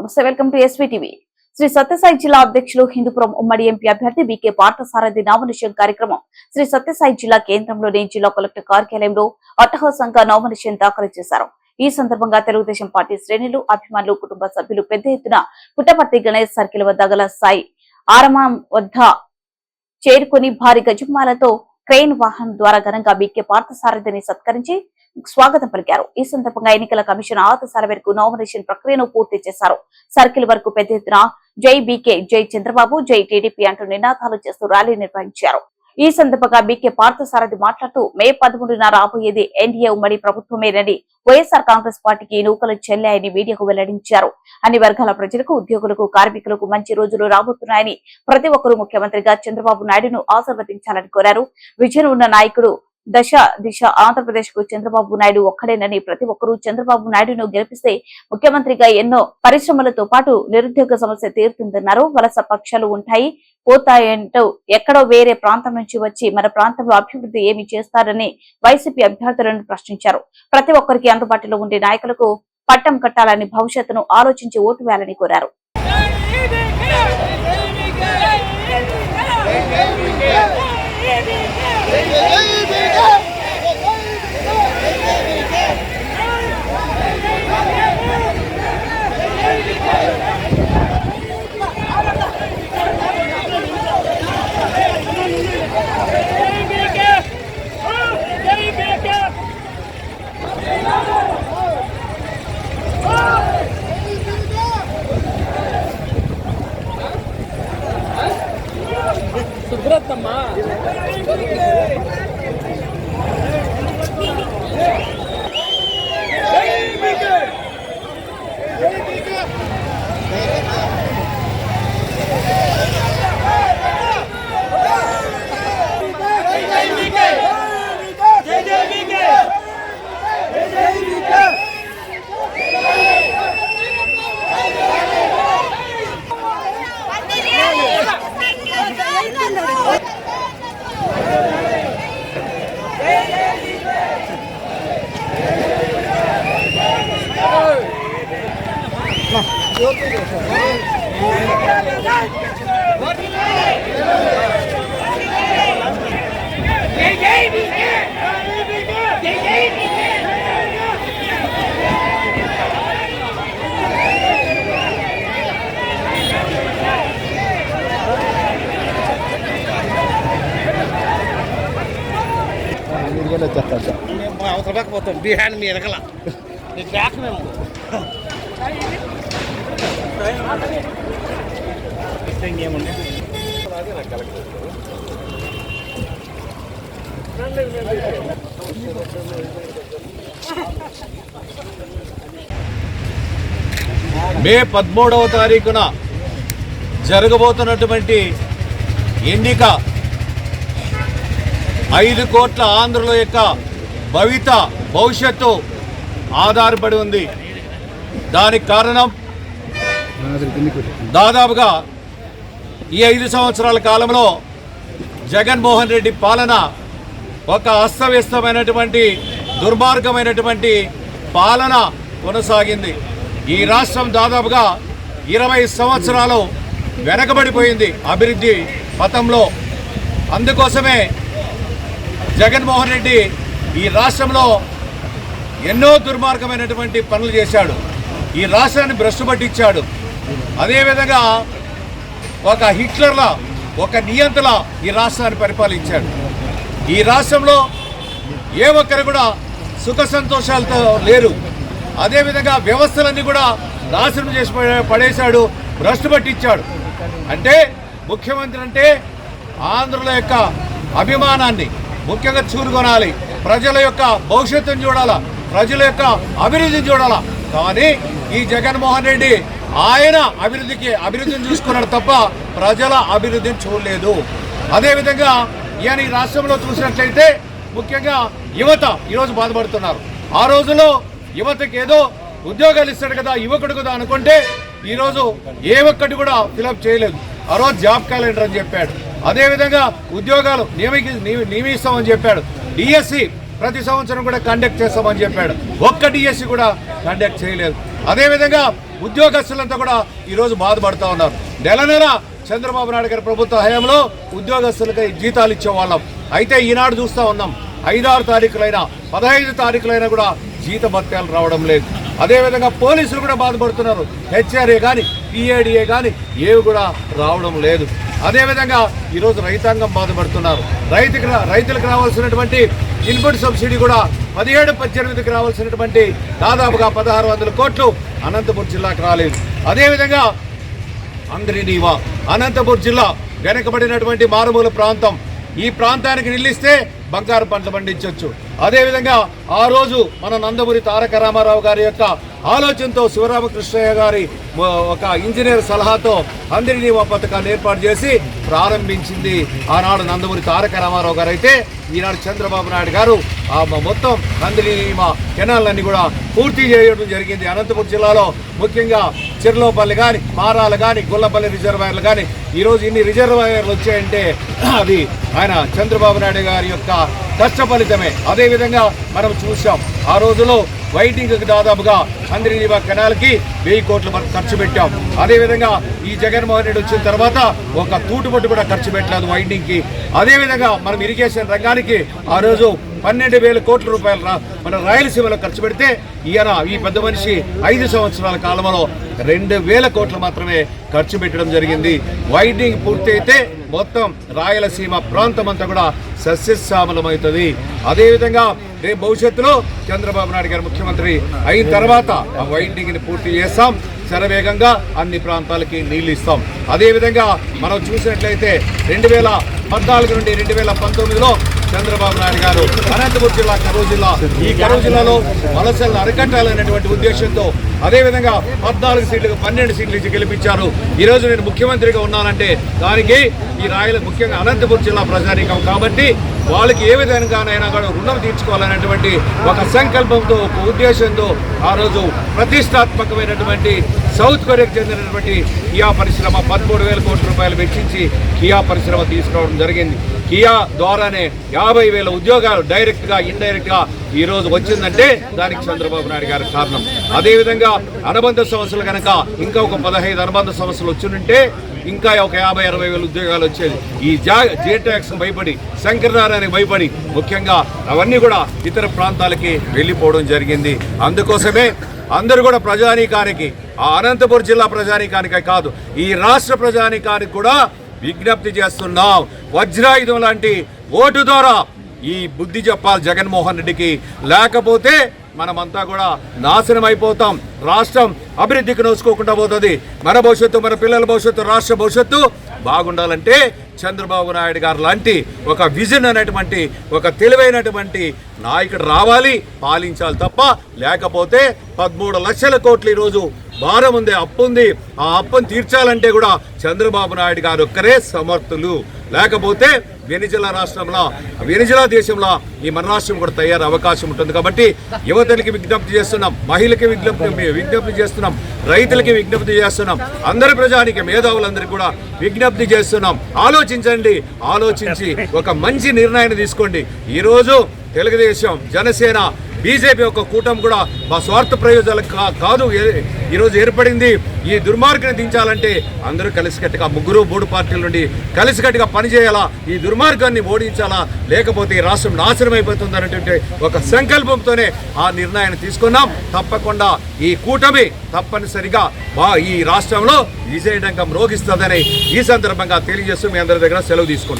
నమస్తే welcome to SV TV Sri Sathya Sai జిల్లా అధ్యక్షులు హిందూపురం ఉమ్మడి ఎంపీ అభ్యర్థి బీకే పార్థసారథి నామినేషన్ కార్యక్రమం శ్రీ సత్యసాయి జిల్లా కేంద్రంలోని జిల్లా కలెక్టర్ కార్యాలయంలో అట్టహాసంగా నామినేషన్ దాఖలు చేశారు. ఈ సందర్భంగా తెలుగుదేశం పార్టీ శ్రేణులు అభిమానులు కుటుంబ సభ్యులు పెద్ద ఎత్తున పుట్టపర్తి గణేష్ సర్కిల్ వద్ద గల సాయి ఆరమాం వద్ద చేరుకుని భారీ గజమాలతో క్రెయిన్ వాహనం ద్వారా ఘనంగా బీకే పార్థసారథిని సత్కరించి స్వాగతం పలికారు. ఈ సందర్భంగా ఎన్నికల కమిషన్ ఆదేశాల మేరకు నామినేషన్ ప్రక్రియను పూర్తి చేశారు. సర్కిల్ వరకు పెద్ద ఎత్తున జై బీకే జై చంద్రబాబు జై టీడీపీ అంటూ నినాదాలు చేస్తూ ర్యాలీ నిర్వహించారు. ఈ సందర్భంగా బీకే పార్థసారథి మాట్లాడుతూ మే పదమూడున రాబోయేది ఎన్డీఏ ఉమ్మడి ప్రభుత్వమేనని వైఎస్ఆర్ కాంగ్రెస్ పార్టీకి నూకలు చెల్లాయని మీడియాకు వెల్లడించారు. అన్ని వర్గాల ప్రజలకు ఉద్యోగులకు కార్మికులకు మంచి రోజులు రాబోతున్నాయని ప్రతి ఒక్కరూ ముఖ్యమంత్రిగా చంద్రబాబు నాయుడును ఆశీర్వదించాలని కోరారు. విజయం ఉన్న నాయకుడు దశ దిశ ఆంధ్రప్రదేశ్కు చంద్రబాబు నాయుడు ఒక్కడేనని ప్రతి ఒక్కరూ చంద్రబాబు నాయుడును గెలిపిస్తే ముఖ్యమంత్రిగా ఎన్నో పరిశ్రమలతో పాటు నిరుద్యోగ సమస్య తీరుతుందన్నారు. వలస పక్షాలు ఉంటాయి. పోతాయంటూ ఎక్కడో వేరే ప్రాంతం నుంచి వచ్చి మన ప్రాంతంలో అభివృద్ధి ఏమి చేస్తారని వైసీపీ అభ్యర్థులను ప్రశ్నించారు. ప్రతి ఒక్కరికి అందుబాటులో ఉండే నాయకులకు పట్టం కట్టాలని భవిష్యత్తును ఆలోచించి ఓటు వేయాలని కోరారు. Thank you. మీరుగానే వచ్చేస్తారు సార్ మేము అవతల పక్క పోతాం బిహాన్ మీ వెనకల. బ్యాక్ మేము ఇంకేముంది మే పదమూడవ తారీఖున జరగబోతున్నటువంటి ఎన్నిక ఐదు కోట్ల ఆంధ్రుల యొక్క భవిత భవిష్యత్తు ఆధారపడి ఉంది. దానికి కారణం దాదాపుగా ఈ ఐదు సంవత్సరాల కాలంలో జగన్మోహన్ రెడ్డి పాలన ఒక అస్తవ్యస్తమైనటువంటి దుర్మార్గమైనటువంటి పాలన కొనసాగింది. ఈ రాష్ట్రం దాదాపుగా ఇరవై సంవత్సరాలు వెనకబడిపోయింది అభివృద్ధి పథంలో. అందుకోసమే జగన్మోహన్ రెడ్డి ఈ రాష్ట్రంలో ఎన్నో దుర్మార్గమైనటువంటి పనులు చేశాడు. ఈ రాష్ట్రాన్ని భ్రష్టు పట్టించాడు. అదేవిధంగా ఒక హిట్లర్ల ఒక నియంత్రణ ఈ రాష్ట్రాన్ని పరిపాలించాడు. ఈ రాష్ట్రంలో ఏ ఒక్కరు కూడా సుఖ సంతోషాలతో లేరు. అదేవిధంగా వ్యవస్థలన్నీ కూడా నాశనం చేసి పడేశాడు భ్రష్టు పట్టించాడు. అంటే ముఖ్యమంత్రి అంటే ఆంధ్రుల యొక్క అభిమానాన్ని ముఖ్యంగా చూరుకొనాలి. ప్రజల యొక్క భవిష్యత్తును చూడాలా ప్రజల యొక్క అభివృద్ధిని చూడాలా. కానీ ఈ జగన్మోహన్ రెడ్డి ఆయన అభివృద్ధికి అభివృద్ధిని చూసుకున్నాడు తప్ప ప్రజల అభివృద్ధిని చూడలేదు. అదేవిధంగా ఇవన్నీ ఈ రాష్ట్రంలో చూసినట్లయితే ముఖ్యంగా యువత ఈరోజు బాధపడుతున్నారు. ఆ రోజులో యువతకి ఏదో ఉద్యోగాలు ఇస్తాడు కదా యువకుడు కదా అనుకుంటే ఈరోజు ఏ ఒక్కటి కూడా ఫిలప్ చేయలేదు. ఆ రోజు జాబ్ క్యాలెండర్ అని చెప్పాడు. అదేవిధంగా ఉద్యోగాలు నియమి నియమిస్తామని చెప్పాడు. డిఎస్సి ప్రతి సంవత్సరం కూడా కండక్ట్ చేస్తామని చెప్పాడు. ఒక్క డిఎస్సి కూడా కండక్ట్ చేయలేదు. అదేవిధంగా ఉద్యోగస్తులంతా కూడా ఈరోజు బాధపడుతూ ఉన్నారు. నెల నెల చంద్రబాబు నాయుడు గారి ప్రభుత్వ హయాంలో ఉద్యోగస్తులకి జీతాలు ఇచ్చేవాళ్ళం. అయితే ఈనాడు చూస్తూ ఉన్నాం ఐదారు తారీఖులైనా పదహైదు తారీఖులైనా కూడా జీత భత్యాలు రావడం లేదు. అదేవిధంగా పోలీసులు కూడా బాధపడుతున్నారు. హెచ్ఆర్ఏ కానీ పిఏడిఏ కానీ ఏవి కూడా రావడం లేదు. అదేవిధంగా ఈరోజు రైతాంగం బాధపడుతున్నారు. రైతుకి రైతులకు రావాల్సినటువంటి ఇన్పుట్ సబ్సిడీ కూడా పదిహేడు పద్దెనిమిదికి రావాల్సినటువంటి దాదాపుగా పదహారు వందల కోట్లు అనంతపురం జిల్లాకు రాలేదు. అదేవిధంగా అంద్రినీవా అనంతపూర్ జిల్లా వెనకబడినటువంటి మారుమూల ప్రాంతం. ఈ ప్రాంతానికి నిలిస్తే బంగారు పంటలు పండించవచ్చు అదేవిధంగా ఆ రోజు మన నందమూరి తారక రామారావు గారి యొక్క ఆలోచనతో శివరామకృష్ణయ్య గారి ఒక ఇంజనీర్ సలహాతో అందరినీవా పథకాన్ని ఏర్పాటు చేసి ప్రారంభించింది ఆనాడు నందమూరి తారక రామారావు గారు అయితే ఈనాడు చంద్రబాబు నాయుడు గారు ఆ మొత్తం నందినీమ కెనాలన్నీ కూడా పూర్తి చేయడం జరిగింది. అనంతపురం జిల్లాలో ముఖ్యంగా చిర్లోపల్లి కానీ మారాలు కానీ గుల్లపల్లి రిజర్వాయర్లు కానీ ఈరోజు ఇన్ని రిజర్వాయర్లు వచ్చాయంటే అది ఆయన చంద్రబాబు నాయుడు గారి యొక్క కష్ట ఫలితమే. అదేవిధంగా మనం చూసాం ఆ రోజులో వైటింగ్కి దాదాపుగా అందరినీవా కెనాల్కి వెయ్యి కోట్లు మనం ఖర్చు పెట్టాం. అదేవిధంగా ఈ జగన్మోహన్ రెడ్డి వచ్చిన తర్వాత ఒక తూటుబొట్టు కూడా ఖర్చు పెట్టలేదు వైడింగ్కి అదేవిధంగా మనం ఇరిగేషన్ రంగానికి ఆ రోజు పన్నెండు వేల కోట్ల రూపాయలు మన రాయలసీమలో ఖర్చు పెడితే ఈయన ఈ పెద్ద మనిషి ఐదు సంవత్సరాల కాలంలో రెండు వేల కోట్లు మాత్రమే ఖర్చు పెట్టడం జరిగింది. వైడింగ్ పూర్తయితే మొత్తం రాయలసీమ ప్రాంతం అంతా కూడా సస్యశ్యామలమవుతుంది. అదేవిధంగా రేపు భవిష్యత్తులో చంద్రబాబు నాయుడు గారు ముఖ్యమంత్రి అయిన తర్వాత ఆ వైండింగ్ని పూర్తి చేస్తాం. శరవేగంగా అన్ని ప్రాంతాలకి నీళ్ళు ఇస్తాం. అదేవిధంగా మనం చూసినట్లయితే రెండు వేల పద్నాలుగు నుండి రెండు వేల పంతొమ్మిదిలో చంద్రబాబు నాయుడు గారు అనంతపురం జిల్లా కరూరు జిల్లా. ఈ కరూరు జిల్లాలో వలసలను అరికట్టాలనేటువంటి ఉద్దేశంతో అదేవిధంగా పద్నాలుగు సీట్లకు పన్నెండు సీట్లు ఇచ్చి గెలిపించారు. ఈరోజు నేను ముఖ్యమంత్రిగా ఉన్నానంటే దానికి ఈ రాయల ముఖ్యంగా అనంతపురం జిల్లా ప్రజానీకం కాబట్టి వాళ్ళకి ఏ విధంగానైనా కూడా రుణం తీర్చుకోవాలనేటువంటి ఒక సంకల్పంతో ఒక ఉద్దేశంతో ఆ రోజు ప్రతిష్టాత్మకమైనటువంటి సౌత్ కొరియాకు చెందినటువంటి కియా పరిశ్రమ పదమూడు వేల కోట్ల రూపాయలు వెచ్చించి కియా పరిశ్రమ తీసుకురావడం జరిగింది. కియా ద్వారానే యాభై వేల ఉద్యోగాలు డైరెక్ట్గా ఇండైరెక్ట్గా ఈరోజు వచ్చిందంటే దానికి చంద్రబాబు నాయుడు గారి కారణం. అదేవిధంగా అనుబంధ సంస్థలు కనుక ఇంకా ఒక పదహైదు అనుబంధ సంస్థలు వచ్చిందంటే ఇంకా ఒక యాభై అరవై వేల ఉద్యోగాలు వచ్చేది. ఈ జా జిఎటాక్స్ భయపడి శంకరనారాయణకి భయపడి ముఖ్యంగా అవన్నీ కూడా ఇతర ప్రాంతాలకి వెళ్ళిపోవడం జరిగింది. అందుకోసమే అందరూ కూడా ప్రజానీకానికి ఆ అనంతపురం జిల్లా ప్రజానీకానికే కాదు ఈ రాష్ట్ర ప్రజానీకానికి కూడా విజ్ఞప్తి చేస్తున్నాం. వజ్రాయుధం లాంటి ఓటు ద్వారా ఈ బుద్ధి చెప్పాలి జగన్మోహన్ రెడ్డికి. లేకపోతే మనమంతా కూడా నాశనం అయిపోతాం. రాష్ట్రం అభివృద్ధికి నోచుకోకుండా పోతుంది. మన భవిష్యత్తు మన పిల్లల భవిష్యత్తు రాష్ట్ర భవిష్యత్తు బాగుండాలంటే చంద్రబాబు నాయుడు గారు లాంటి ఒక విజన్ అనేటువంటి ఒక తెలివైనటువంటి నాయకుడు రావాలి పాలించాలి తప్ప లేకపోతే పదమూడు లక్షల కోట్లు ఈరోజు భారం ఉంది అప్పు ఉంది. ఆ అప్పును తీర్చాలంటే కూడా చంద్రబాబు నాయుడు గారు ఒక్కరే సమర్థులు. లేకపోతే వెనిజులా రాష్ట్రంలో వెనిజులా దేశంలో ఈ మన రాష్ట్రం కూడా తయారు అవకాశం ఉంటుంది కాబట్టి యువతలకి విజ్ఞప్తి చేస్తున్నాం మహిళకి విజ్ఞప్తి విజ్ఞప్తి చేస్తున్నాం రైతులకి విజ్ఞప్తి చేస్తున్నాం అందరి ప్రజానికి మేధావులందరికీ కూడా విజ్ఞప్తి చేస్తున్నాం. ఆలోచించండి ఆలోచించి ఒక మంచి నిర్ణయాన్ని తీసుకోండి. ఈరోజు తెలుగుదేశం జనసేన బీజేపీ యొక్క కూటమి కూడా మా స్వార్థ ప్రయోజనాలకు కా- కాదు. ఈరోజు ఏర్పడింది ఈ దుర్మార్గుని దించాలంటే అందరూ కలిసికట్టుగా ముగ్గురు మూడు పార్టీల నుండి కలిసికట్టుగా పనిచేయాలా? ఈ దుర్మార్గాన్ని ఓడించాలా? లేకపోతే ఈ రాష్ట్రం నాశనం అయిపోతుంది అనేటువంటి ఒక సంకల్పంతోనే ఆ నిర్ణయాన్ని తీసుకున్నాం. తప్పకుండా ఈ కూటమి తప్పనిసరిగా మా ఈ రాష్ట్రంలో విజయడంగం రోగిస్తుందని ఈ సందర్భంగా తెలియజేస్తూ మీ అందరి దగ్గర సెలవు తీసుకున్నాం